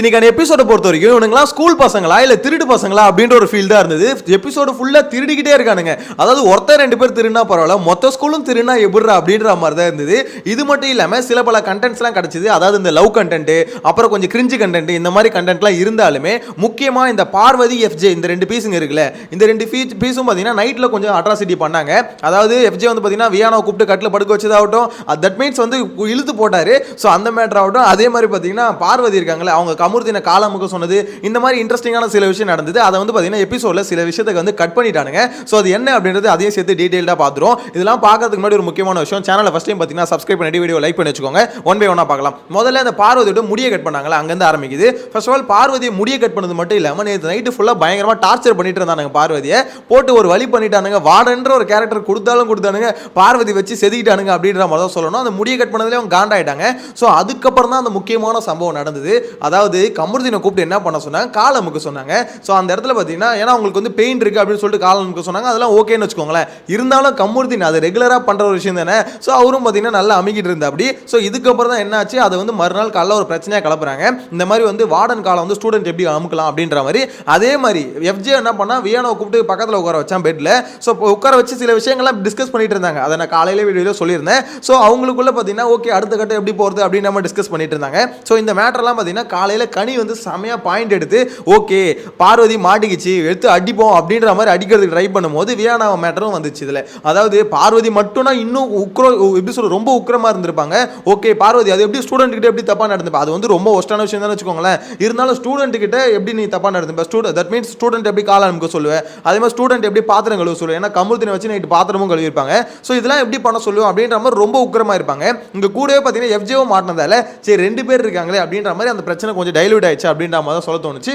இன்னைக்கான எபிசோட பொறுத்த வரைக்கும் இவனுங்களாம் ஸ்கூல் பசங்களா இல்லை திருடு பசங்களா அப்படின்ற ஒரு ஃபீல் தான் இருந்தது. எபிசோடு ஃபுல்லாக திருடிக்கிட்டே இருக்கானுங்க. அதாவது ஒருத்தர் ரெண்டு பேர் திருடினா பரவாயில்ல மொத்த ஸ்கூலும் திருடினா எப்படிரா அப்படின்ற மாதிரி தான் இருந்தது. இது மட்டும் இல்லாமல் சில பல கண்டென்ட்ஸ்லாம் கிடச்சிது. அதாவது இந்த லவ் கண்டென்ட் அப்புறம் கொஞ்சம் கிரிஞ்சு கண்டென்ட் இந்த மாதிரி கண்டென்ட்லாம் இருந்தாலுமே முக்கியமாக இந்த பார்வதி எஃப்ஜே இந்த ரெண்டு பீஸுங்க இருக்குல்ல இந்த ரெண்டு பீஸ் பீஸும் பார்த்தீங்கன்னா நைட்டில் கொஞ்சம் அட்ராசிட்டி பண்ணாங்க. அதாவது எஃப்ஜே வந்து பார்த்தீங்கன்னா வியானாவை கூப்பிட்டு கட்டில் படுக்க வச்சதாகட்டும் தட் மீன்ஸ் வந்து இழுத்து போட்டார். ஸோ அந்த மேட்டர் ஆகட்டும் அதே மாதிரி பார்த்தீங்கன்னா பார்வதி இருக்காங்களே அவங்க கமுர்தின காலமுக சொன்னது இந்த மாதிரி இன்ட்ரெஸ்டிங்கான சில விஷயம் நடந்தது. அதை வந்து பார்த்தீங்கன்னா எபிசோடில் சில விஷயத்துக்கு வந்து கட் பண்ணிட்டானுங்க. ஸோ அது என்ன அப்படின்றது அதையும் சேர்த்து டீட்டெயில்டாக பார்த்துரும் இதெல்லாம் பார்க்கறதுக்கு முன்னாடி ஒரு முக்கியமான விஷயம். சேனலை ஃபஸ்ட் டைம் பார்த்தீங்கன்னா சப்ஸ்கிரைப் பண்ணி வீடியோ லைக் பண்ணி வச்சுக்கோங்க. ஒன் பை ஒன்னாக பார்க்கலாம் முதல்ல அந்த பார்வதியோட முடியை கட் பண்ணாங்களா அங்கேருந்து ஆரம்பிக்குது. ஃபர்ஸ்ட் ஆஃப் ஆல் பார்வதியை முடியை கட் பண்ணது மட்டும் இல்லாமல் நேற்று நைட்டு ஃபுல்லாக பயங்கரமாக டார்ச்சர் பண்ணிட்டு இருந்தானுங்க பார்வதியை. போட்டு ஒரு வழி பண்ணிட்டானுங்க. வாடன்ற ஒரு கேரக்டர் கொடுத்தாலும் கொடுத்தானுங்க. பார்வதி வச்சு செதுக்கிட்டானுங்க அப்படின்ற மாதிரி தான் சொல்லணும். அந்த முடியை கட் பண்ணதுலேயே அவங்க காண்டாயிட்டாங்க. ஸோ அதுக்கப்புறம் தான் அந்த முக்கியமான சம்பவம் நடந்தது. அதாவது கமருதீனை கூப்பிட்டு என்ன பண்ண சொன்னாங்க? காலமுக்கு சொன்னாங்க. ஸோ அந்த இடத்துல பார்த்தீங்கன்னா ஏன்னா அவங்களுக்கு வந்து பெயின் இருக்கு அப்படின்னு சொல்லிட்டு காலமுக்கு சொன்னாங்க. அதெல்லாம் ஓகேன்னு வச்சுக்கோங்களேன். இருந்தாலும் கமருதீன் அது ரெகுலராக பண்ணுற ஒரு விஷயம் தானே? ஸோ அவரும் பார்த்தீங்கன்னா நல்லா அமைக்கிட்டு இருந்தா அப்படி ஸோ இதுக்கப்புறம் தான் என்னாச்சு? அதை வந்து மறுநாள் காலைல ஒரு பிரச்சனையாக கிளப்புறாங்க. இந்த மாதிரி வந்து வார்டன் காலம் வந்து ஸ்டூடெண்ட் எப்படி அமுக்கலாம் அப்படின்ற மாதிரி. அதே மாதிரி எஃப்ஜே என்ன பண்ணா வியானோவை கூப்பிட்டு பக்கத்தில் உட்கார வச்சான் பெட்டில் ஸோ உட்கார வச்சு சில விஷயங்கள்லாம் டிஸ்கஸ் பண்ணிட்டு இருந்தாங்க. அதை நான் காலையில வீடியோவில் சொல்லியிருந்தேன். ஸோ அவங்களுக்குள்ள பார்த்தீங்கன்னா ஓகே அடுத்த கட்டம் எப்படி போகிறது அப்படின்னு நம்ம டிஸ்கஸ் பண்ணிட்டு இருந்தாங்க. ஸோ இந்த மேட்டர்லாம் பார்த்தீங்கன்னா காலையில் கனி வந்து செமையாக பாயிண்ட் எடுத்து ஓகே பார்வதி மாட்டிக்கிச்சு எடுத்து அடிப்போம் அப்படின்ற மாதிரி அடிக்கிறதுக்கு ட்ரை பண்ணும்போது வியானா மேட்டரும் வந்துச்சு இதில். அதாவது பார்வதி மட்டும்னா இன்னும் உக்ரோ எப்படி சொல்ற ரொம்ப உக்கிரமாக இருந்திருப்பாங்க. ஓகே பார்வதி அது எப்படி ஸ்டூடெண்ட் கிட்ட எப்படி தப்பாக நடந்துப்பா? அது வந்து ரொம்ப ஒஸ்டான விஷயம் தான் வச்சுக்கோங்களேன். இருந்தாலும் ஸ்டூடெண்ட் கிட்ட எப்படி நீ தப்பாக நடந்துப்பா? ஸ்டூடெண்ட் தட் மீன்ஸ் ஸ்டூடெண்ட் எப்படி கால அனுப்ப சொல்லுவேன் அதே மாதிரி ஸ்டூடெண்ட் எப்படி பாத்திரம் கழுவ சொல்லுவேன் ஏன்னா கமுத்தினை வச்சு நைட்டு பாத்திரமும் கழுவிருப்பாங்க. ஸோ இதெல்லாம் எப்படி பண்ண சொல்லுவோம்? அப்படின்ற மாதிரி ரொம்ப உக்கிரமாக இருப்பாங்க. இங்கே கூடவே பார்த்தீங்கன்னா எஃப்ஜேவும் மாட்டினதால சரி ரெண்டு பேர் இருக்காங்களே அப்படின்ற மாதிரி அந்த பிரச்சனை கொஞ்சம் டைல்யூட் ஆயிடுச்சு அப்படின்ற மாதிரி தான் சொல்ல தோணுச்சு.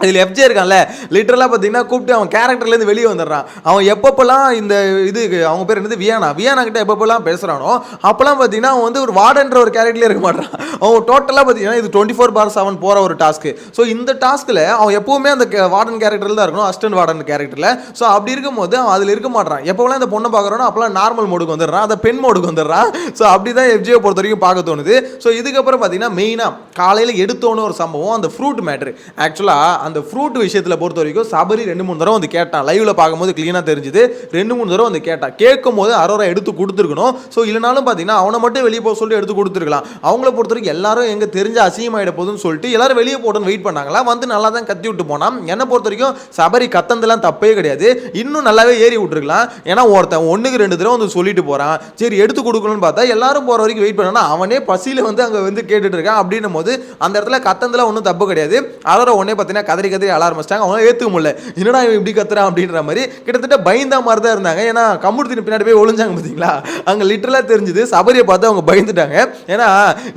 இதில் எஃப்ஜே இருக்கான்ல லிட்டரலாக பார்த்தீங்கன்னா கூப்பிட்டு அவன் கேரக்டர்லேருந்து வெளியே வந்துடுறான். அவன் எப்பப்பெல்லாம் இந்த இது அவங்க பேர் என்னது? வியானா வியானா கிட்ட எப்பப்பெல்லாம் பேசுகிறானோ அப்போல்லாம் பார்த்தீங்கன்னா அவன் வந்து ஒரு வார்டன்ற ஒரு கேரக்டர்லேயே இருக்க மாட்டான். அவன் டோட்டலாக பார்த்தீங்கன்னா இது டுவெண்ட்டி ஃபோர் பார் செவன் போகிற ஒரு டாஸ்க்கு ஸோ இந்த டாஸ்க்கில் அவன் எப்போவுமே அந்த வார்டன் கேரக்டரில் தான் இருக்கணும் அஸ்டன் வார்டன் கேரக்டரில் ஸோ அப்படி இருக்கும்போது அவன் அதில் இருக்க மாட்டான். எப்போலாம் இந்த பொண்ணை பார்க்குறானோ அப்போலாம் நார்மல் மோடுக்கு வந்துடுறான். அந்த பெண் மோடுக்கு வந்துடுறான். ஸோ அப்படி தான் எஃப்ஜியை பொறுத்த வரைக்கும் பார்க்க தோணுது. ஸோ இதுக்கப்புறம் பார்த்தீங்கன்னா மெயினாக காலையில் எடுத்தோன்னு ஒரு சம்பவம் அந்த ஃப்ரூட் மேட்ரு ஆக்சுவலாக அந்த ஃப்ரூட் விஷயத்தில் பொறுத்த வரைக்கும் சபரி ரெண்டு மூணு தடவை வந்து கேட்டான் லைவ்ல பார்க்கும்போது க்ளீனாக தெரிஞ்சுது. ரெண்டு மூணு தடவை வந்து கேட்டான் கேட்கும் போது அரோரா எடுத்து கொடுத்துருக்கணும். ஸோ இல்லைனாலும் பார்த்தீங்கன்னா அவனை மட்டும் வெளியே போக சொல்லி எடுத்து கொடுத்துருக்கலாம். அவங்கள பொறுத்த வரைக்கும் எல்லாரும் எங்கே தெரிஞ்ச அசிங்கமாயிட போகுதுன்னு சொல்லிட்டு எல்லாரும் வெளியே போட்டுன்னு வெயிட் பண்ணாங்களா? வந்து நல்லா தான் கத்தி விட்டு போனான். என்னை பொறுத்த வரைக்கும் சபரி கத்தந்தெல்லாம் தப்பே கிடையாது. இன்னும் நல்லாவே ஏறி விட்டுருக்கலாம். ஏன்னா ஒருத்தன் ஒன்றுக்கு ரெண்டு தடவை வந்து சொல்லிட்டு போகிறான் சரி எடுத்து கொடுக்கணும்னு பார்த்தா எல்லாரும் போகிற வரைக்கும் வெயிட் பண்ணனா அவனே பசியில் வந்து அங்கே வந்து கேட்டுட்டு இருக்கான். அப்படின்னும் போது அந்த இடத்துல கத்தந்தெல்லாம் ஒன்றும் தப்பு கிடையாது. அதோட உடனே பார்த்தீங்கன்னா கதறி கதறி அழ ஆரம்பிச்சிட்டாங்க அவங்க ஏற்றுக்க முடியல. என்னடா இவன் இப்படி கத்துறான்? அப்படின்ற மாதிரி கிட்டத்தட்ட பயந்தா மாதிரி தான் இருந்தாங்க. ஏன்னா கம்முடுத்தின் பின்னாடி போய் ஒளிஞ்சாங்க பார்த்தீங்களா அங்கே லிட்டரலாக தெரிஞ்சுது. சபரியை பார்த்து அவங்க பயந்துட்டாங்க. ஏன்னா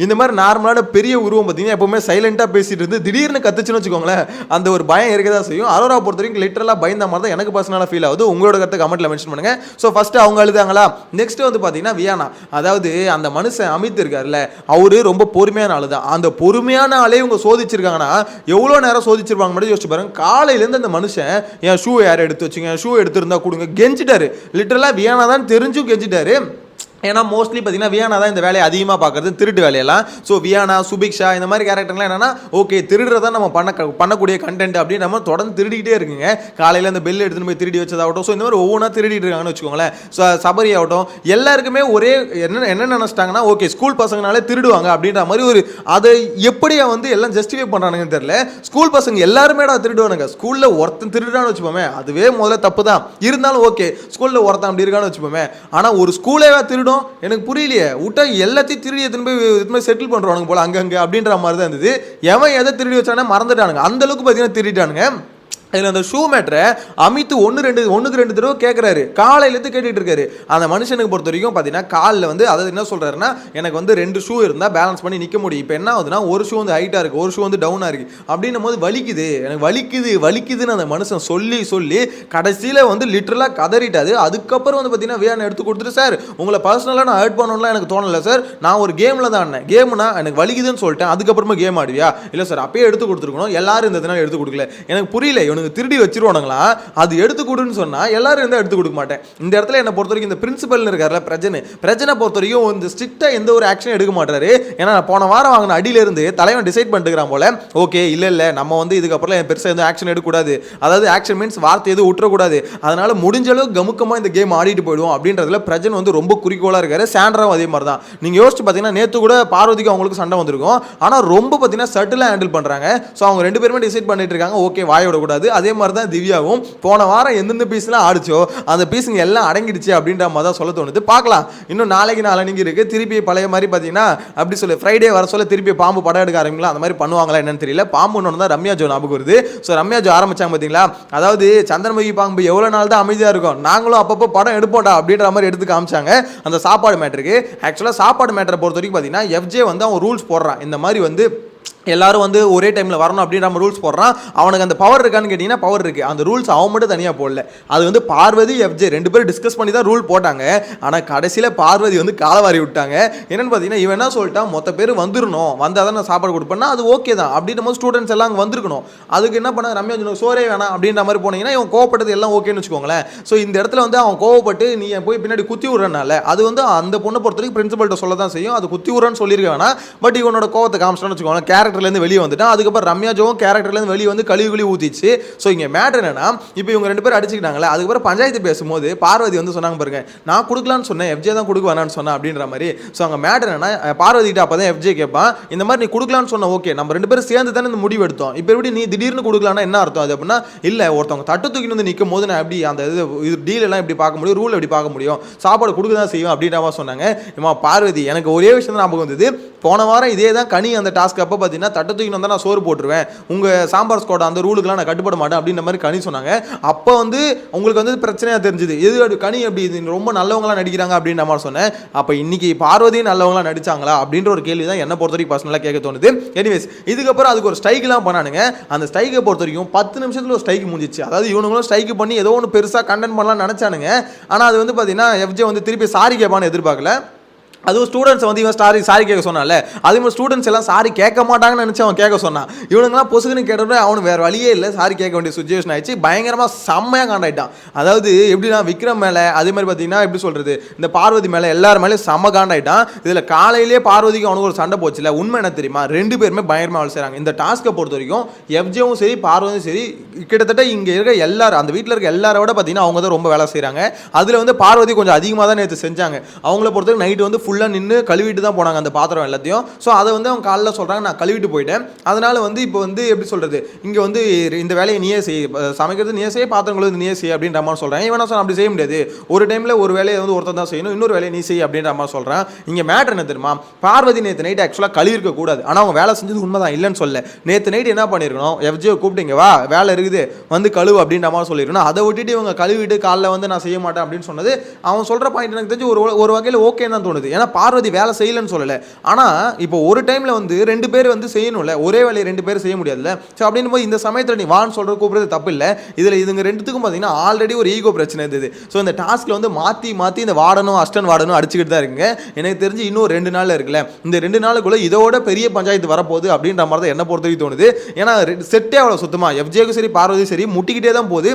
இந்த மாதிரி நார்மலான பெரிய உருவம் பார்த்தீங்கன்னா எப்பவுமே சைலண்டாக பேசிட்டு இருந்து திடீர்னு கத்துச்சுன்னு வச்சுக்கோங்களேன் அந்த ஒரு பயம் இருக்க தான் செய்யும். அரோரா பொறுத்த வரைக்கும் லிட்டரலாக பயந்த மாதிரி தான் எனக்கு பர்சனலாக ஃபீல் ஆகுது. உங்களோட கருத்தை கமெண்ட்டில் மென்ஷன் பண்ணுங்கள் ஸோ ஃபஸ்ட்டு அவங்க அழுதாங்களா நெக்ஸ்ட் வந்து பார்த்தீங்கன்னா வியானா அதாவது அந்த மனுஷன் அமித் இருக்கார்ல அவரு ரொம்ப பொறுமையான ஆளு தான் அந்த பொறுமையான ஆளே இவங்க சோதிச்சிருக்காங்கன்னா எவ்வளோ நேரம் சோதிச்சிருப்பாங்க? மட்டும் யோசிச்சு பாருங்க. காலையிலேருந்து அந்த மனுஷன் என் ஷூ யார் எடுத்து வச்சுங்க? ஷூ எடுத்திருந்தா கொடுங்க. கெஞ்சிட்டாரு. லிட்டரலாக வேணாதான் தான் தெரிஞ்சும் கெஞ்சிட்டாரு. ஏன்னா மோஸ்ட்லி பார்த்தீங்கன்னா வியானா தான் இந்த வேலையை அதிகமாக பார்க்குறது திருட்டு வேலையெல்லாம். ஸோ வியானா சுபிக்ஷா இந்த மாதிரி கேரக்டர்லாம் என்னன்னா ஓகே திருடுறதா நம்ம பண்ண பண்ணக்கூடிய கண்டென்ட் அப்படின்னு நம்ம தொடர்ந்து திருடிக்கிட்டே இருக்குங்க. காலையில் அந்த பெல் எடுத்துன்னு போய் திருடி வச்சதாகட்டும். ஸோ இந்த மாதிரி ஒவ்வொன்றா திருடிட்டு இருக்காங்கன்னு வச்சுக்கோங்களேன். ஸோ சபரி ஆகட்டும். எல்லாருக்குமே ஒரே என்ன என்ன நினச்சிட்டாங்கன்னா ஓகே ஸ்கூல் பசங்கனாலே திருடுவாங்க அப்படின்ற மாதிரி ஒரு அதை எப்படியா வந்து எல்லாம் ஜஸ்டிஃபை பண்ணுறானுங்கன்னு தெரியல. ஸ்கூல் பசங்க எல்லாருமேடா திருடுவானுங்க. ஸ்கூலில் ஒருத்தன் திருடுறான்னு வச்சுப்போமே அதுவே முதல்ல தப்பு தான். இருந்தாலும் ஓகே ஸ்கூலில் ஒருத்தன் அப்படி இருக்கான்னு வச்சுப்போமே ஆனால் ஒரு ஸ்கூலே திருடும் எனக்கு புரியலையே. விட்டா எல்லாத்தையும் திருடி எடுத்துன்னு போய் இது மாதிரி செட்டில் பண்ணுறானுங்க போல அங்கங்கே அப்படின்ற மாதிரி தான் இருந்தது. எவன் எதை திருடி வச்சானே மறந்துட்டானுங்க. அந்தளவுக்கு பார்த்தீங்கன்னா திருடிட்டானுங்க. இதில் அந்த ஷூ மேட்ரை அமித்து ஒன்று ரெண்டு ஒன்றுக்கு ரெண்டு தடவை கேட்குறாரு காலையிலேருந்து கேட்டுட்டு இருக்காரு. அந்த மனுஷனுக்கு பொறுத்த வரைக்கும் பார்த்தீங்கன்னா காலில் வந்து அதாவது என்ன சொல்கிறாருன்னா எனக்கு வந்து ரெண்டு ஷூ இருந்தால் பேலன்ஸ் பண்ணி நிற்க முடியும். இப்போ என்ன ஆகுதுன்னா ஒரு ஷூ வந்து ஹைட்டாக இருக்குது ஒரு ஷூ வந்து டவுனாக இருக்குது அப்படின்னும் போது வலிக்குது. எனக்கு வலிக்குது வலிக்குதுன்னு அந்த மனுஷன் சொல்லி சொல்லி கடைசியில் வந்து லிட்டரலாக கதறிட்டாது அதுக்கப்புறம் வந்து பார்த்தீங்கன்னா வியான் எடுத்து கொடுத்துட்டு சார் உங்களை பர்சனலாக நான் ஹர்ட் பண்ணணும்லாம் எனக்கு தோணலை சார். நான் ஒரு கேமில் தான் ஆடினேன். கேம்னா எனக்கு வலிக்குதுன்னு சொல்லிட்டேன். அதுக்கப்புறமா கேம் ஆடுவியா? இல்லை சார் அப்பயே எடுத்து கொடுத்துருக்கணும். எல்லாரும் இந்த தினம் எடுத்து கொடுக்கல. எனக்கு புரியல இவனுக்கு திருடி வச்சிருவானுங்களா? அது எடுத்து கொடுன்னு சொன்னால் எல்லாரும் இருந்தால் எடுத்து கொடுக்க மாட்டேன். இந்த இடத்துல என்னை பொறுத்த வரைக்கும் இந்த பிரின்சிபல் இருக்கார்ல பிரஜனை பிரஜனை பொறுத்த வரைக்கும் இந்த ஸ்ட்ரிக்டாக எந்த ஒரு ஆக்ஷன் எடுக்க மாட்டாரு. ஏன்னா நான் போன வாரம் வாங்கின அடியிலிருந்து தலைவன் டிசைட் பண்ணிட்டுக்கிறான் போல. ஓகே இல்லை இல்லை நம்ம வந்து இதுக்கப்புறம் பெருசாக எதுவும் ஆக்ஷன் எடுக்கக்கூடாது. அதாவது ஆக்ஷன் மீன்ஸ் வார்த்தை எதுவும் விட்டுறக்கூடாது அதனால் முடிஞ்ச அளவுக்கு கமுக்கமாக இந்த கேம் ஆடிட்டு போயிடுவோம் அப்படின்றதுல பிரஜன் வந்து ரொம்ப குறிக்கோளாக இருக்காரு. சாண்ட்ராவும் அதே மாதிரி தான் நீங்கள் யோசிச்சு பார்த்தீங்கன்னா நேற்று கூட பார்வதிக்கு அவங்களுக்கு சண்டை வந்திருக்கும். ஆனால் ரொம்ப பார்த்தீங்கன்னா சட்டிலாக ஹேண்டில் பண்ணுறாங்க ஸோ அவங்க ரெண்டு பேருமே டிசைட் பண்ணிட்டு இருக்காங்க ஓகே வாய விடக்கூடாது. அதே மாதிரி தான் திவ்யாவும் போன வாரம் எந்தெந்த பீஸ்லாம் ஆடிச்சோ அந்த பீஸுங்க எல்லாம் அடங்கிடுச்சு அப்படின்ற மாதிரி தான் சொல்ல தோணுது. பார்க்கலாம். இன்னும் நாளைக்கு நாளைக்கு இருக்கு. திருப்பி பழைய மாதிரி பார்த்தீங்கன்னா அப்படி சொல்லி ஃப்ரைடே வர சொல்ல திருப்பி பாம்பு படம் எடுக்க ஆரம்பிங்களா அந்த மாதிரி பண்ணுவாங்களா என்னன்னு தெரியல. பாம்பு ஒன்று தான் ரம்யா ஜோ ஞாபகம் வருது. ஸோ ரம்யா ஜோ ஆரம்பிச்சாங்க பார்த்தீங்களா? அதாவது சந்திரமுகி பாம்பு எவ்வளோ நாள் தான் அமைதியாக இருக்கும்? நாங்களும் அப்பப்போ படம் எடுப்போம்டா அப்படின்ற மாதிரி எடுத்து காமிச்சாங்க. அந்த சாப்பாடு மேட்டருக்கு ஆக்சுவலாக சாப்பாடு மேட்டரை பொறுத்த வரைக்கும் பார்த்தீங்கன்னா எஃப்ஜே வந்து அவன் ரூல்ஸ் போடுறான். இந்த மாதிரி வந்து எல்லாரும் வந்து ஒரே டைமில் வரணும் அப்படின்ற நம்ம ரூல்ஸ் போடுறான். அவனுக்கு அந்த பவர் இருக்கான்னு கேட்டிங்கன்னா பவர் இருக்குது அந்த ரூல்ஸ் அவன் மட்டும் தனியாக போடல. அது வந்து பார்வதி எஃப்ஜே ரெண்டு பேரும் டிஸ்கஸ் பண்ணி தான் ரூல் போட்டாங்க. ஆனால் கடைசியில் பார்வதி வந்து காலவாரி விட்டாங்க. என்னென்னு பார்த்தீங்கன்னா இவன் என்ன சொல்லிட்டான்? மொத்த பேர் வந்துடணும் வந்தால் தான் நான் சாப்பாடு கொடுப்பேன்னா அது ஓகே தான். அப்படின்ற போது ஸ்டூடெண்ட்ஸ் எல்லாம் அங்கே வந்திருக்கணும். அதுக்கு என்ன பண்ண ரம்யா சொன்ன சோரே வேணாம். அப்படின்ற மாதிரி போனீங்கன்னா இவன் கோவப்பட்டது எல்லாம் ஓகேன்னு வச்சுக்கோங்களேன். ஸோ இந்த இடத்துல வந்து அவன் கோவப்பட்டு நீ போய் பின்னாடி குத்தி விட்றனால அது வந்து அந்த பொண்ணை பொறுத்த வரைக்கும் பிரின்சிபல்கிட்ட சொல்ல தான் செய்யும். அது குத்தி விட்றன்னு சொல்லியிருக்க வேணாம். பட் இவனோட கோவத்தை காமிச்சிட்டான்னு வச்சுக்கோங்களேன். கேரக்டர்லேருந்து வெளியே வந்துட்டான் அதுக்கப்புறம் ரம்யா ஜோவும் கேரக்டர்லேருந்து வெளியே வந்து கழுவி கழுவி ஊற்றிச்சு ஸோ இங்கே மேட்டர் என்னன்னா இப்போ இவங்க ரெண்டு பேரும் அடிச்சுக்கிட்டாங்களே அதுக்கப்புறம் பஞ்சாயத்து பேசும்போது பார்வதி வந்து சொன்னாங்க பாருங்க நான் கொடுக்கலான்னு சொன்னேன் எஃப்ஜே தான் கொடுக்க வேணான்னு சொன்னேன் அப்படின்ற மாதிரி. ஸோ அங்கே மேட்டர் என்னன்னா பார்வதிக்கிட்ட அப்போ தான் எஃப்ஜே கேட்பான் இந்த மாதிரி நீ கொடுக்கலான்னு சொன்ன ஓகே நம்ம ரெண்டு பேரும் சேர்ந்து தானே இந்த முடிவு எடுத்தோம். இப்போ எப்படி நீ திடீர்னு கொடுக்கலான்னா என்ன அர்த்தம் அது? அப்படின்னா இல்லை ஒருத்தவங்க தட்டு தூக்கிட்டு வந்து நிற்கும் போது நான் எப்படி அந்த இது இது டீல் எல்லாம் எப்படி பார்க்க முடியும் ரூல் எப்படி பார்க்க முடியும்? சாப்பாடு கொடுக்க தான் செய்வேன் அப்படின்ற மாதிரி சொன்னாங்க. இம்மா பார்வதி எனக்கு ஒரே விஷயம் தான் ஞாபகம் வந்தது. போன வாரம் இதே தான் கனி அந்த டாஸ்க் அப்போ பார்த்தீங்கன்னா தட்டை தூக்கி வந்தால் நான் சோறு போட்டுருவேன். உங்கள் சாம்பார் ஸ்கோட அந்த ரூலுக்குலாம் நான் கட்டுப்பட மாட்டேன் அப்படின்ற மாதிரி கனி சொன்னாங்க. அப்போ வந்து உங்களுக்கு வந்து பிரச்சனையாக தெரிஞ்சுது. எது அப்படி கனி அப்படி இது ரொம்ப நல்லவங்களாம் நடிக்கிறாங்க அப்படின்ற மாதிரி சொன்னேன். அப்போ இன்றைக்கி பார்வதியும் நல்லவங்களாம் நடிச்சாங்களா அப்படின்ற ஒரு கேள்வி தான் என்னை பொறுத்த வரைக்கும் பர்சனலாக கேட்க தோணுது. எனிவேஸ் இதுக்கப்புறம் அதுக்கு ஒரு ஸ்ட்ரைக்லாம் பண்ணானுங்க. அந்த ஸ்ட்ரைக்கை பொறுத்த வரைக்கும் பத்து நிமிஷத்தில் ஒரு ஸ்ட்ரைக் முடிஞ்சிச்சு. அதாவது இவனுங்களும் ஸ்ட்ரைக் பண்ணி ஏதோ ஒன்று பெருசாக கண்டென்ட் பண்ணலாம்னு நினச்சானுங்க. ஆனால் அது வந்து பார்த்தீங்கன்னா எஃப்ஜே வந்து திருப்பி சாரி கேட்பான்னு எதிர்பார்க்கல. அதுவும் ஸ்டூடெண்ட்ஸ் வந்து இவன் சாரி சாரி கேட்க சொன்னான்ல. அதே மாதிரி ஸ்டூடெண்ட்ஸ் எல்லாம் சாரி கேட்க மாட்டாங்கன்னு நினச்சி அவன் கேட்க சொன்னான். இவனுங்களாம் பொசுக்குன்னு கேட்டோட அவனு வேறு வழியே இல்லை. சாரி கேட்க வேண்டிய சுச்சுவேஷன் ஆயிடுச்சு. பயங்கரமாக செம்மையாக காண்டாயிட்டான். அதாவது எப்படின்னா விக்ரம் மேலே அதே மாதிரி பார்த்தீங்கன்னா எப்படி சொல்கிறது இந்த பார்வதி மேலே எல்லார் மேலேயும் செம்ம காண்டாயிட்டான். இதில் காலையிலேயே பார்வதிக்கு அவனுக்கு ஒரு சண்டை போச்சுல. உண்மை என்ன தெரியுமா? ரெண்டு பேருமே பயங்கரமாக வேலை செய்கிறாங்க இந்த டாஸ்க்கை பொறுத்த வரைக்கும் எஃப்ஜேவும் சரி பார்வதியும் சரி கிட்டத்தட்ட இங்கே இருக்க எல்லாரும் அந்த வீட்டில் இருக்க எல்லாரோட பார்த்தீங்கன்னா அவங்க தான் ரொம்ப வேலை செய்கிறாங்க அதில் வந்து பார்வதி கொஞ்சம் அதிகமாக தான் நேற்று செஞ்சாங்க. அவங்கள பொறுத்தவரைக்கும் நைட்டு வந்து ஃபுல்லாக நின்று கழுவிட்டு தான் போனாங்க அந்த பாத்திரம் எல்லாத்தையும். ஸோ அதை வந்து அவங்க காலைல சொல்கிறாங்க நான் கழுவிட்டு போயிட்டேன். அதனால் வந்து இப்போ வந்து எப்படி சொல்கிறது இங்கே வந்து இந்த வேலையை நீயே செய் சமைக்கிறது நீயே செய்ய பாத்திரம் கழுவுறது நீயே செய் அப்படின்ற மாதிரி சொல்கிறேன் இவன் சொன்ன அப்படி செய்ய முடியாது. ஒரு டைமில் ஒரு வேலையை வந்து ஒருத்தர் தான் செய்யணும். இன்னொரு வேலையை நீ செய் அப்படின்ற மாதிரி சொல்கிறேன் இங்கே மேட்ரு என்ன தெரியுமா? பார்வதி நேற்று நைட் ஆக்சுவலாக கழுவிருக்க கூடாது. ஆனால் அவங்க வேலை செஞ்சது உண்மைதான் இல்லைன்னு சொல்ல நேற்று நைட் என்ன பண்ணியிருக்கணும் எஃப்ஜியை கூப்பிட்டீங்க வா வேலை இருக்குது. வந்து கழுவு அப்படின்ற மாதிரி சொல்லியிருக்கணும் அதை விட்டுட்டு இவங்க கழுவிட்டு காலைல வந்து நான் செய்ய மாட்டேன் அப்படின்னு சொன்னது அவன் சொல்கிற பாயிண்ட் எனக்கு தெரிஞ்சு ஒரு ஒரு வகையில் ஓகே தான் தோணுது. ஏன்னா பார்வதி வேலை செய்யலைன்னு சொல்லலை. ஆனால் இப்போ ஒரு டைமில் வந்து ரெண்டு பேர் வந்து செய்யணும்ல ஒரே வேலையை ரெண்டு பேர் செய்ய முடியாதுல்ல? ஸோ அப்படின்னு போது இந்த சமயத்தில் நீ வான்னு சொல்கிற கூப்பிடுறது தப்பு இல்லை. இதில் இதுங்க ரெண்டுத்துக்கும் பார்த்தீங்கன்னா ஆல்ரெடி ஒரு ஈகோ பிரச்சனை இருந்தது. ஸோ இந்த டாஸ்க்கில் வந்து மாற்றி மாற்றி இந்த வாடனும் அஸ்டன் வாடனும் அடிச்சுக்கிட்டு தான் இருக்குங்க. எனக்கு தெரிஞ்சு இன்னும் ரெண்டு நாள் இருக்குல்ல. இந்த ரெண்டு நாளுக்குள்ளே இதோட பெரிய பஞ்சாயத்து வரப்போகுது அப்படின்ற மாதிரி தான் என்ன பொறுத்த வரைக்கும் தோணுது. ஏன்னா செட்டே அவ்வளோ சுத்தமாக எஃப்ஜேக்கும் சரி பார்வதியும் சரி முட்டிக்கிட்டே தான் போகுது.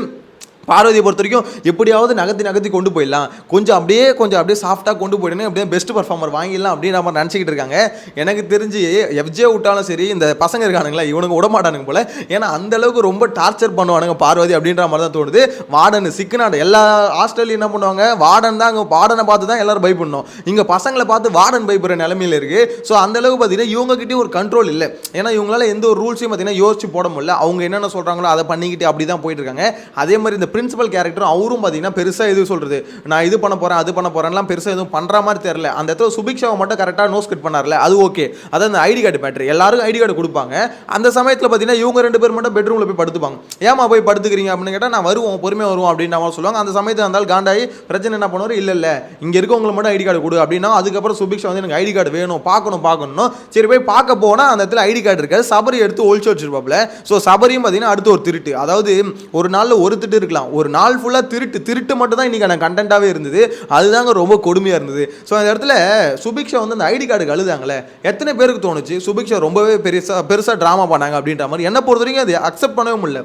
பார்வதியை பொறுத்த வரைக்கும் எப்படியாவது நகர்த்தி நகர்த்தி கொண்டு போயிடலாம். கொஞ்சம் அப்படியே கொஞ்சம் அப்படியே சாஃப்டாக கொண்டு போயிடணும் அப்படியே பெஸ்ட் பர்ஃபார்மர் வாங்கிடலாம் அப்படின்னு நம்ம நினச்சிக்கிட்டு இருக்காங்க. எனக்கு தெரிஞ்சு எஃப்ஜே விட்டாலும் சரி இந்த பசங்க இருக்கானுங்களா இவனுங்க விட மாட்டானுங்க போல. ஏன்னா அந்த அளவுக்கு ரொம்ப டார்ச்சர் பண்ணுவானுங்க பார்வதி அப்படின்ற மாதிரி தான் தோணுது. வார்டன் சிக்கனாடு எல்லா ஹாஸ்டல்லையும் என்ன பண்ணுவாங்க? வார்டன் தான் அங்கே வார்டனை பார்த்து தான் எல்லாரும் பயப்படணும். இங்கே பசங்களை பார்த்து வார்டன் பயப்படுற நிலமையில இருக்கு. ஸோ அந்த அளவுக்கு பார்த்தீங்கன்னா இவங்ககிட்டயும் ஒரு கண்ட்ரோல் இல்லை. ஏன்னா இவங்களால எந்த ஒரு ரூல்ஸையும் பார்த்தீங்கன்னா யோசிச்சு போட முடியல. அவங்க என்னென்ன சொல்கிறாங்களோ அதை பண்ணிக்கிட்டு அப்படி தான் போயிட்டு இருக்காங்க. அதே மாதிரி இந்த பிரின்சிபல் கேரக்டரும் அவரும் பார்த்தீங்கன்னா பெருசாக எதுவும் சொல்கிறது நான் இது பண்ண போகிறேன் அது பண்ண போகிறேன்லாம் பெருசாக எதுவும் பண்ணுற மாதிரி தெரில அந்த இடத்துல சுபிக்ஷாவை மட்டும் கரெக்டாக நோஸ் கட் பண்ணார்ல அது ஓகே அதான் அந்த ஐடி கார்டு மேட்ரு எல்லாருக்கும் ஐடி கார்டு கொடுப்பாங்க. அந்த சமயத்தில் பார்த்தீங்கன்னா இவங்க ரெண்டு பேர் மட்டும் பெட்ரூமில் போய் படுத்துப்பாங்க. ஏமா போய் படுத்துக்கிறீங்க அப்படின்னு கேட்டால் நான் வருவோம் பொறுமையாக வருவோம் அப்படின்னு அவங்க சொல்லுவாங்க. அந்த சமயத்தில் இருந்தாலும் காண்டாயி பிரச்சனை என்ன பண்ணுவார்? இல்லை இல்லை. இங்கே இருக்கவங்களுக்கு மட்டும் ஐடி கார்டு கொடு. அப்படின்னா அதுக்கப்புறம் சுபிக்ஷா வந்து எனக்கு ஐடி கார்டு வேணும் பார்க்கணும் பார்க்கணும் சரி போய் பார்க்க போனால் அந்த இடத்துல ஐடி கார்டு இருக்காது. சபரி எடுத்து ஒழிச்சு வச்சிருப்பாப்ல ஸோ சபரியும் பார்த்தீங்கன்னா அடுத்து ஒரு திருட்டு. அதாவது ஒரு நாளில் ஒரு திருட்டு இருக்கலாம். ஒரு நாள் ஃபுல்லாக திருட்டு திருட்டு மட்டும் தான் இன்றைக்கான கண்டென்ட்டாகவே இருந்தது. அதுதாங்க ரொம்ப கொடுமையாக இருந்தது. ஸோ அந்த இடத்துல சுபிக்ஷா வந்து அந்த ஐடி கார்டு கழுதாங்களே எத்தனை பேருக்கு தோணுச்சு? சுபிக்ஷா ரொம்பவே பெருசாக பெருசாக ட்ராமா பண்ணாங்க அப்படின்ற மாதிரி. என்ன பொறுத்த வரைக்கும் அது அக்செப்ட் பண்ணவே முடியல.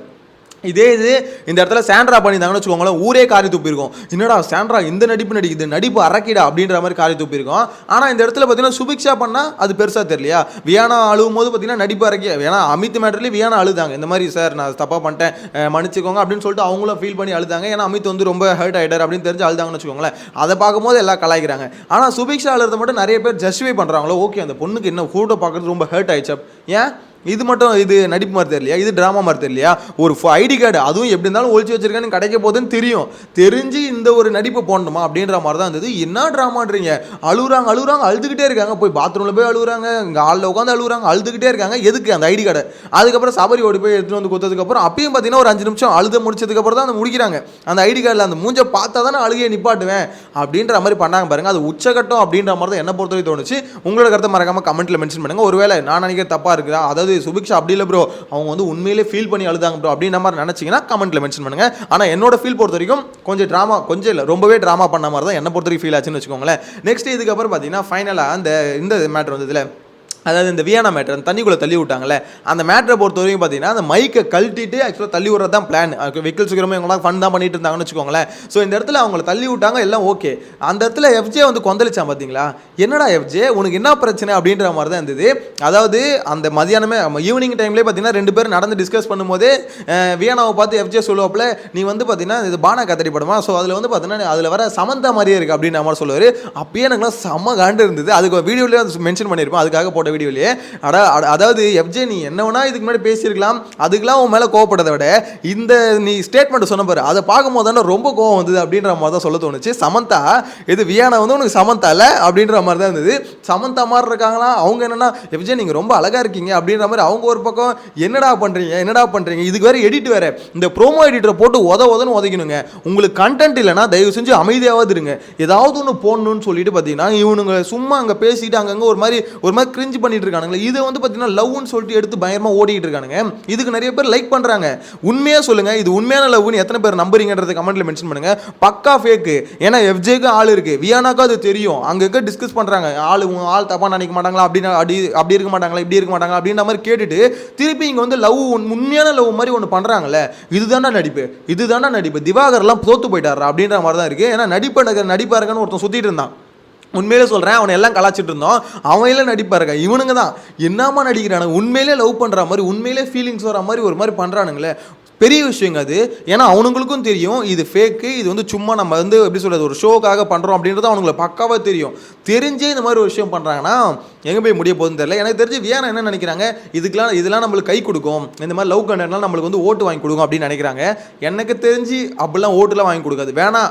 இதே இது இந்த இடத்துல சாண்ட்ரா பண்ணியிருந்தாங்கன்னு வச்சுக்கோங்களேன் ஊரே காரி துப்பிருக்கும் என்னடா சாண்ட்ரா இந்த நடிப்பு நடிக்குது நடிப்பு அரக்கிடா அப்படின்ற மாதிரி காரி துப்பியிருக்கோம் ஆனால் இந்த இடத்துல பார்த்தீங்கன்னா சுபிக்ஷா பண்ணால் அது பெருசாக தெரியலையா? வியானா அழுவும் போது பார்த்தீங்கன்னா நடிப்பு அரக்கி ஏன்னா அமித் மேட்டர்லேயே வியானா அழுதாங்க. இந்த மாதிரி சார் நான் தப்பாக பண்ணிட்டேன் மன்னிச்சுக்கோங்க அப்படின்னு சொல்லிட்டு அவங்களும் ஃபீல் பண்ணி அழுதாங்க. ஏன்னா அமித் வந்து ரொம்ப ஹர்ட் ஆகிட்டார் அப்படின்னு தெரிஞ்சு அழுதாங்கன்னு வச்சுக்கோங்களேன். அதை பார்க்கும்போது எல்லாம் கலாய்க்கிறாங்க. ஆனால் சுபிக்ஷா அழுறத மட்டும் நிறைய பேர் ஜஸ்டிஃபை பண்ணுறாங்களோ ஓகே அந்த பொண்ணுக்கு என்ன ஃபோட்டோ பார்க்குறது ரொம்ப ஹர்ட் ஆயிடுச்சு. ஏன்? இது மட்டும் இது நடிப்பு மாதிரி தெரியலையா? இது ட்ராமா மாதிரி தெரியலையா? ஒரு ஐடி கார்டு அதுவும் எப்படி இருந்தாலும் ஒழிச்சு வச்சிருக்கேன்னு கிடைக்க போகுதுன்னு தெரியும். தெரிஞ்சு இந்த ஒரு நடிப்பு போடணுமா அப்படின்ற மாதிரி தான் இருந்தது. என்ன ட்ராமான்றீங்க அழுகுறாங்க அழுகுறாங்க அழுதுகிட்டே இருக்காங்க. போய் பாத்ரூமில் போய் அழுகுறாங்க இங்கே ஆளில் உட்காந்து அழுகுறாங்க அழுதுகிட்டே இருக்காங்க. எதுக்கு அந்த ஐடி கார்டு அதுக்கப்புறம் சபரி ஓடி போய் எடுத்துகிட்டு வந்து கொடுத்ததுக்கப்புறம் அப்பயும் பார்த்தீங்கன்னா ஒரு அஞ்சு நிமிஷம் அழுத முடிச்சதுக்கப்புறம் தான் அந்த முடிக்கிறாங்க. அந்த ஐடி கார்டில் அந்த மூஞ்ச பார்த்தா தானே அழுகையை நிப்பாட்டுவேன் அப்படின்ற மாதிரி பண்ணாங்க பாருங்கள் அது உச்சகட்டம் அப்படின்ற மாதிரி தான் என்ன பொறுத்தவரை தோணுச்சு. உங்களோட கருத்தை மறக்காமல் கமெண்ட்டில் மென்ஷன் பண்ணுங்கள் ஒருவேளை நான் நினைக்கிற தப்பாக இருக்குதா? அதாவது சுபிக்ஷா அப்படி இல்லை ப்ரோ அவங்க வந்து உண்மையிலே ஃபீல் பண்ணி அழுதாங்க ப்ரோ அப்படின்ற மாதிரி நினைச்சீங்கன்னா கமெண்ட்ல மென்ஷன் பண்ணுங்க. ஆனால் என்னோட ஃபீல் பொறுத்த வரைக்கும் கொஞ்சம் ட்ராமா கொஞ்சம் இல்லை ரொம்பவே ட்ராமா பண்ண மாதிரி தான் என்ன பொறுத்த வரைக்கும் ஃபீல் ஆச்சுன்னு வச்சுக்கோங்களேன். நெக்ஸ்ட் இதுக்கப்புறம் பார்த்தீங்கன்னா ஃபைனலாக அந்த இந்த மேட்ரு வந்ததில்லை அதாவது இந்த வியானா மேட்ரு அந்த தண்ணிக்குள்ளே தள்ளி விட்டாங்களே அந்த மேட்ரை பொறுத்த வரைக்கும் பார்த்தீங்கன்னா அந்த மைக்கை கழட்டிட்டு ஆக்சுவலாக தள்ளி விட்றது தான் பிளான் வெஹிக்கிள் சுக்கிரமே இவங்களாம் ஃபன் தான் பண்ணிட்டு இருந்தாங்கன்னு வச்சுக்கோங்களேன். ஸோ இந்த இடத்துல அவங்கள தள்ளி விட்டாங்க எல்லாம் ஓகே அந்த இடத்துல எஃப்ஜே வந்து கொந்தளிச்சான் பார்த்தீங்களா? என்னடா எஃப்ஜே உனக்கு என்ன பிரச்சனை? அப்படின்ற மாதிரி தான் இருந்தது. அதாவது அந்த மதியானமே ஈவினிங் டைம்லேயே பார்த்தீங்கன்னா ரெண்டு பேரும் நடந்து டிஸ்கஸ் பண்ணும்போதே வியானாவை பார்த்து எஃப்ஜே சொல்லுவாப்புல நீ வந்து பார்த்தீங்கன்னா இது பானா கத்தடி படமா? ஸோ அதில் வந்து பார்த்தீங்கன்னா அதில் வர சமந்தா மாதிரியே இருக்குது அப்படின்ற மாதிரி சொல்லுவார். அப்பயே எனக்குலாம் செம்ம காண்டு இருந்தது. அதுக்கு வீடியோலேயே மென்ஷன் பண்ணியிருப்போம் அதுக்காக போட்டு வீடியோலேயே அட அட- அதாவது எஃப்ஜே நீ என்ன வேணா இதுக்கு முன்னாடி பேசியிருக்கலாம். அதுக்கெல்லாம் உன் மேலே கோவப்பட்டதை விட இந்த நீ ஸ்டேட்மெண்ட் சொன்ன பாரு அதை பார்க்கும்போது தானே ரொம்ப கோவம் வந்தது அப்படின்ற மாதிரி தான் சொல்ல தோணுச்சு. சமந்தா இது வியானா வந்து உனக்கு சமந்தா இல்லை அப்படின்ற மாதிரி தான் இருந்தது. சமந்தா மாதிரி இருக்காங்களா? அவங்க என்னன்னா எஃப்ஜே நீங்கள் ரொம்ப அழகாக இருக்கீங்க அப்படின்ற மாதிரி அவங்க ஒரு பக்கம் என்னடா பண்ணுறீங்க என்னடா பண்ணுறீங்க இதுக்கு வேறு எடிட் வேறு. இந்த ப்ரோமோ எடிட்டரை போட்டு உத உதன்னு உதைக்கணுங்க. உங்களுக்கு கண்டென்ட் இல்லைன்னா தயவு செஞ்சு அமைதியாவது இருங்க. ஏதாவது ஒன்று போடணும்னு சொல்லிட்டு பார்த்தீங்கன்னா இவனுங்க சும்மா அங்கே பேசிட்டு அங்கங்கே ஒரு மாதிரி ஒரு மாதிரி கிரிஞ்சு பண்ணிட்டு இருக்கானுங்களே இதை வந்து பார்த்தீங்கன்னா லவ்னு சொல்லிட்டு எடுத்து பயங்கரமாக ஓடிட்டு இருக்கானுங்க. இதுக்கு நிறைய பேர் லைக் பண்ணுறாங்க உண்மையாக சொல்லுங்க இது உண்மையான லவ்னு எத்தனை பேர் நம்புறீங்கன்றத கமெண்ட்டில் மென்ஷன் பண்ணுங்க. பக்கா ஃபேக்கு ஏன்னா எஃப்ஜேக்கு ஆள் இருக்குது வியானாக்கும் அது தெரியும். அங்கே இருக்க டிஸ்கஸ் பண்ணுறாங்க ஆள் ஆள் தப்பாக நினைக்க மாட்டாங்களா? அப்படின்னு அப்படி அப்படி இருக்க மாட்டாங்களா? இப்படி இருக்க மாட்டாங்களா? அப்படின்ற மாதிரி கேட்டுட்டு திருப்பி இங்கே வந்து லவ் உண்மையான லவ் மாதிரி ஒன்று பண்ணுறாங்கல்ல இதுதானா நடிப்பு. இதுதானா நடிப்பு. திவாகர்லாம் தோத்து போயிட்டாரா அப்படின்ற மாதிரி தான் இருக்குது ஏன்னா நடிப்பு நடிப்பாருங்கன்னு ஒருத்தன் சுற்றிட்டு இருந்தான். உண்மையிலே சொல்கிறேன் அவனை எல்லாம் கலாச்சிட்டு இருந்தோம். அவன் நடிப்பாருங்க. இவனுங்க தான். என்னமா நடிக்கிறானுங்க? உண்மையிலே லவ் பண்ணுற மாதிரி உண்மையிலே ஃபீலிங்ஸ் வர மாதிரி ஒரு மாதிரி பண்ணுறானுங்களே பெரிய விஷயங்க அது. ஏன்னா அவனுங்களுக்கும் தெரியும் இது ஃபேக்கு இது வந்து சும்மா நம்ம வந்து எப்படி சொல்கிறது ஒரு ஷோக்காக பண்ணுறோம் அப்படின்றது அவனுங்களை பக்காவாக தெரியும். தெரிஞ்சே இந்த மாதிரி ஒரு விஷயம் பண்ணுறாங்கன்னா எங்கே போய் முடிய போகுதுன்னு தெரியல. எனக்கு தெரிஞ்சு வியானா என்ன நினைக்கிறாங்க இதுக்கெலாம் இதெல்லாம் நம்மளுக்கு கை கொடுக்கும். இந்த மாதிரி லவ் கண்டென்ட்லாம் நம்மளுக்கு வந்து ஓட்டு வாங்கி கொடுக்கும் அப்படின்னு நினைக்கிறாங்க. எனக்கு தெரிஞ்சு அப்படிலாம் ஓட்டுலாம் வாங்கி கொடுக்காது. வேணா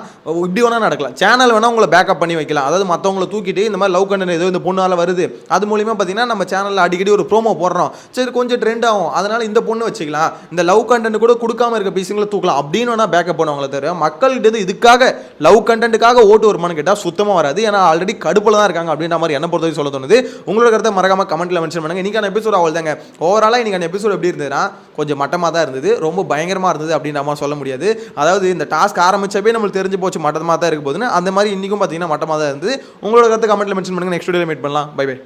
இப்படி வேணால் நடக்கலாம். சேனல் வேணால் உங்களை பேக்கப் பண்ணி வைக்கலாம். அதாவது மற்றவங்கள தூக்கிட்டு இந்த மாதிரி லவ் கண்டென்ட் ஏதோ இந்த பொண்ணால் வருது. அது மூலிமா பார்த்தீங்கன்னா நம்ம சேனலில் அடிக்கடி ஒரு ப்ரோமோ போடுறோம். சரி கொஞ்சம் ட்ரெண்ட் ஆகும். அதனால் இந்த பொண்ணு வச்சுக்கலாம். இந்த லவ் கண்டென்ட் கூட கொடுக்காம இருக்க பீஸுங்களை தூக்கலாம். அப்படின்னு வேணா பேக்கப் பண்ணுவாங்களே தவிர மக்கள்கிட்ட இதுக்காக லவ் கண்டென்ட்டுக்காக ஓட்டு வருமானு கேட்டால் சுத்தமாக வராது. ஏன்னா ஆல்ரெடி கடுப்பில் தான் இருக்காங்க அப்படின்ற மாதிரி என்ன பொறுத்தவரை சொல்ல தோணுது. உங்களோட கருத்தை மறக்காம கமெண்ட்டில் மென்ஷன் பண்ணுங்கள் இன்னைக்கான எபிசோட் அவள் தாங்க ஓவராலாக இன்னைக்கான எபிசோட் எப்படி இருந்ததுன்னா கொஞ்சம் மட்டமாக தான் இருந்தது. ரொம்ப பயங்கரமாக இருந்தது அப்படின்ற மாதிரி சொல்ல முடியாது. அதாவது இந்த டாஸ்க் ஆரம்பிச்சப்பே நம்மளுக்கு தெரிஞ்சு போச்சு மட்டமாக தான் இருக்க போதுன்னு அந்த மாதிரி இன்னைக்கும் பார்த்தீங்கன்னா மட்டமாக தான் இருந்தது. உங்களோட கருத்தை கமெண்ட்ல மென்ஷன் பண்ணுங்க. நெக்ஸ்ட் வீடியோ மீட் பண்ணலாம். Bye bye